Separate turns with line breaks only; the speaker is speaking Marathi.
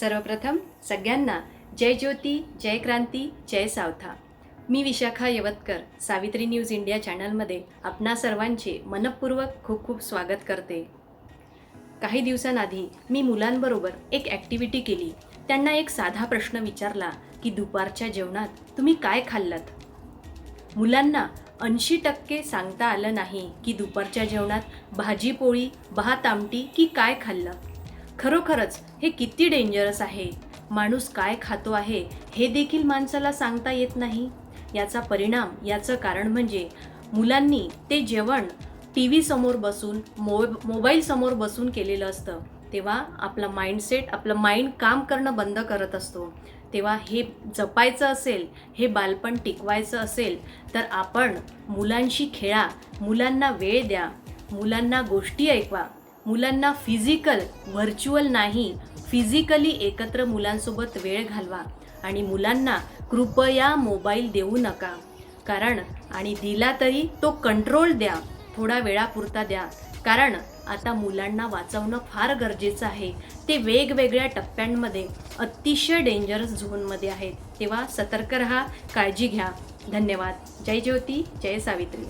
सर्वप्रथम सगळ्यांना जय ज्योती जय क्रांती जय सावथा. मी विशाखा यवतकर सावित्री न्यूज इंडिया चॅनलमध्ये आपणा सर्वांचे मनपूर्वक खूप खूप स्वागत करते. काही दिवसांआधी मी मुलांबरोबर एक ॲक्टिव्हिटी केली. त्यांना एक साधा प्रश्न विचारला की दुपारच्या जेवणात तुम्ही काय खाल्लात? मुलांना ऐंशी टक्के सांगता आलं नाही की दुपारच्या जेवणात भाजी पोळी भात आमटी की काय खाल्लं? खरोखरच हे किती डेंजरस आहे? माणूस काय खातो आहे हे देखील माणसाला सांगता येत नाही. याचा परिणाम याचं कारण म्हणजे मुलांनी ते जेवण टी व्ही समोर बसून मो मोबाईल समोर बसून केलेलं असतं. तेव्हा आपला माइंडसेट आपलं माइंड काम करणं बंद करत असतो. तेव्हा हे जपायचं असेल हे बालपण टिकवायचं असेल तर आपण मुलांशी खेळा मुलांना वेळ द्या मुलांना गोष्टी ऐकवा. मुलांना फिजिकल व्हर्च्युअल नाही फिजिकली एकत्र मुलांसोबत वेळ घालवा आणि मुलांना कृपया मोबाईल देऊ नका. कारण आणि दिला तरी तो कंट्रोल द्या थोडा वेळापुरता द्या. कारण आता मुलांना वाचवणं फार गरजेचं आहे. ते वेगवेगळ्या टप्प्यांमध्ये अतिशय डेंजरस झोनमध्ये आहेत. तेव्हा सतर्क रहा काळजी घ्या. धन्यवाद. जय ज्योती जय सावित्री.